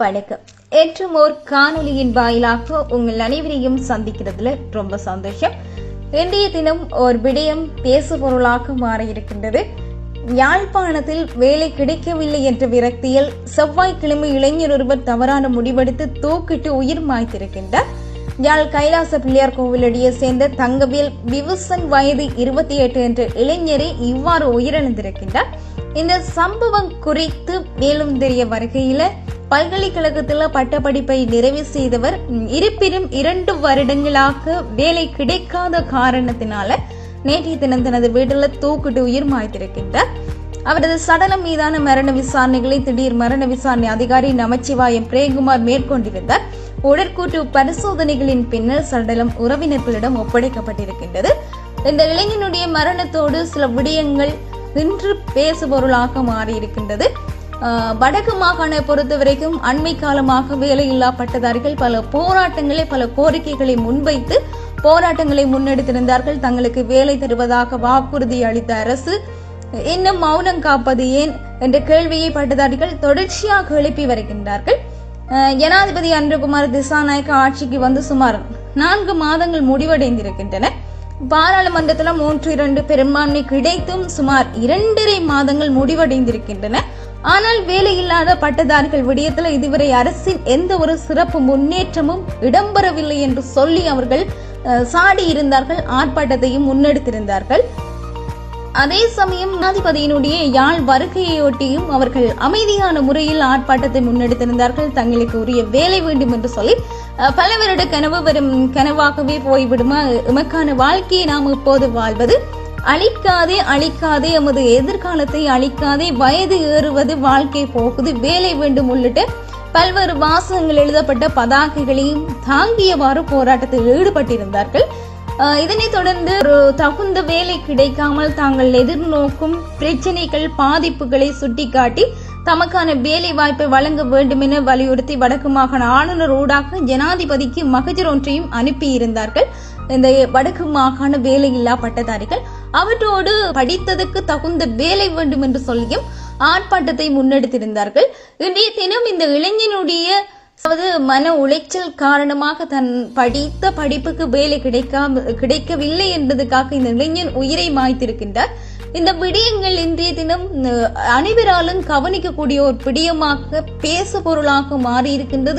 வணக்கம். என்றும் ஓர் காணொலியின் வாயிலாக உங்கள் அனைவரையும் சந்திக்கிறதுல ரொம்ப சந்தோஷம். இன்றைய தினம் ஒரு விடயம் பேசு பொருளாக மாற இருக்கின்றது யாழ்ப்பாணத்தில் வேலை கிடைக்கவில்லை என்ற விரக்தியில் செவ்வாய்க்கிழமை இளைஞர் ஒருவர் தவறான முடிவெடுத்து தூக்கிட்டு உயிர் மாய்த்திருக்கின்றார். யாழ் கைலாச பிள்ளையார் கோவிலடியை சேர்ந்த தங்கவேல் விவசன் வயது இருபத்தி எட்டு என்ற இளைஞரே இவ்வாறு உயிரிழந்திருக்கின்றார். இந்த சம்பவம் குறித்து மேலும் தெரிய வருகையில் பல்கலைக்கழகத்தில் பட்டப்படிப்பை நிறைவு செய்தவர். இருப்பினும் இரண்டு வருடங்களாக வேலை கிடைக்காத காரணத்தினால நேற்றைய தினம் தனது வீட்டில் தூக்கிட்டு உயிர் மாய்த்திருக்கின்றார். அவரது சடலம் மீதான மரண விசாரணைகளை திடீர் மரண விசாரணை அதிகாரி நமச்சிவாயம் பிரேகுமார் மேற்கொண்டிருந்தார். உடற்கூட்டு பரிசோதனைகளின் பின்னர் சடலம் உறவினர்களிடம் ஒப்படைக்கப்பட்டிருக்கின்றது. இந்த இளைஞனுடைய மரணத்தோடு சில விடயங்கள் நின்று பேசுபொருளாக மாறியிருக்கின்றது. வடக்கு மாகாண பொறுத்தவரைக்கும் அண்மை காலமாக வேலையில்லா பட்டதாரிகள் பல போராட்டங்களை பல கோரிக்கைகளை முன்வைத்து போராட்டங்களை முன்னெடுத்திருந்தார்கள். தங்களுக்கு வேலை தருவதாக வாக்குறுதி அளித்த அரசு இன்னும் மௌனம் காப்பது ஏன்? என்ற கேள்வியை பட்டதாரிகள் தொடர்ச்சியாக எழுப்பி வருகின்றார்கள். ஜனாதிபதி அன்றகுமார் திசாநாயக்க ஆட்சிக்கு வந்து சுமார் நான்கு மாதங்கள் முடிவடைந்திருக்கின்றன. பாராளுமன்றத்தில் மூன்று இரண்டு பெரும்பான்மை கிடைத்தும் சுமார் இரண்டரை மாதங்கள் முடிவடைந்திருக்கின்றன. ஆனால் வேலையில்லாத பட்டதாரிகள் விடயத்தில் இதுவரை அரசின் எந்த ஒரு சிறப்பு முன்னேற்றமும் இடம்பெறவில்லை என்று சொல்லி அவர்கள் சாடி இருந்தார்கள் ஆர்ப்பாட்டத்தையும் முன்னெடுத்திருந்தார்கள். அதே சமயம் ஜனாதிபதியினுடைய யாழ் வருகையொட்டியும் அவர்கள் அமைதியான முறையில் ஆர்ப்பாட்டத்தை முன்னெடுத்திருந்தார்கள். தங்களுக்கு உரிய வேலை வேண்டும் என்று சொல்லி அஹ், பல வருட கனவு வரும் கனவாகவே போய்விடுமா? எமக்கான வாழ்க்கையை நாம் இப்போது வாழ்வது அழிக்காதே அழிக்காதே எமது எதிர்காலத்தை அழிக்காதே வயது ஏறுவது வாழ்க்கை போகுது வேலை வேண்டும் உள்ளிட்ட பல்வேறு வாசகங்கள் எழுதப்பட்ட பதாகைகளையும் தாங்கியவாறு போராட்டத்தில் ஈடுபட்டிருந்தார்கள். இதனைத் தொடர்ந்து ஒரு தகுந்த வேலை கிடைக்காமல் தாங்கள் எதிர்நோக்கும் பிரச்சனைகள் பாதிப்புகளை சுட்டிக்காட்டி தமக்கான வேலை வாய்ப்பை வழங்க வேண்டும் என வலியுறுத்தி வடக்கு மாகாண ஆளுநர் ஊடாக ஜனாதிபதிக்கு மகஜர் ஒன்றையும் அனுப்பியிருந்தார்கள். இந்த வடக்கு மாகாண வேலையில்லா பட்டதாரிகள் அவற்றோடு படித்ததுக்கு தகுந்த வேலை வேண்டும் என்று சொல்லியும் ஆர்ப்பாட்டத்தை முன்னெடுத்திருந்தார்கள். இன்றைய தினம் இந்த இளைஞனுடைய அதாவது மன உளைச்சல் காரணமாக தன் படித்த படிப்புக்கு வேலை கிடைக்காம கிடைக்கவில்லை என்பதற்காக இந்த இளைஞன் உயிரை மாய்த்திருக்கின்றார். இந்த விடயங்கள் இன்றைய தினம் அனைவராலும் கவனிக்கக்கூடிய ஒரு விடயமாக பேசு பொருளாக மாறி இருக்கின்றது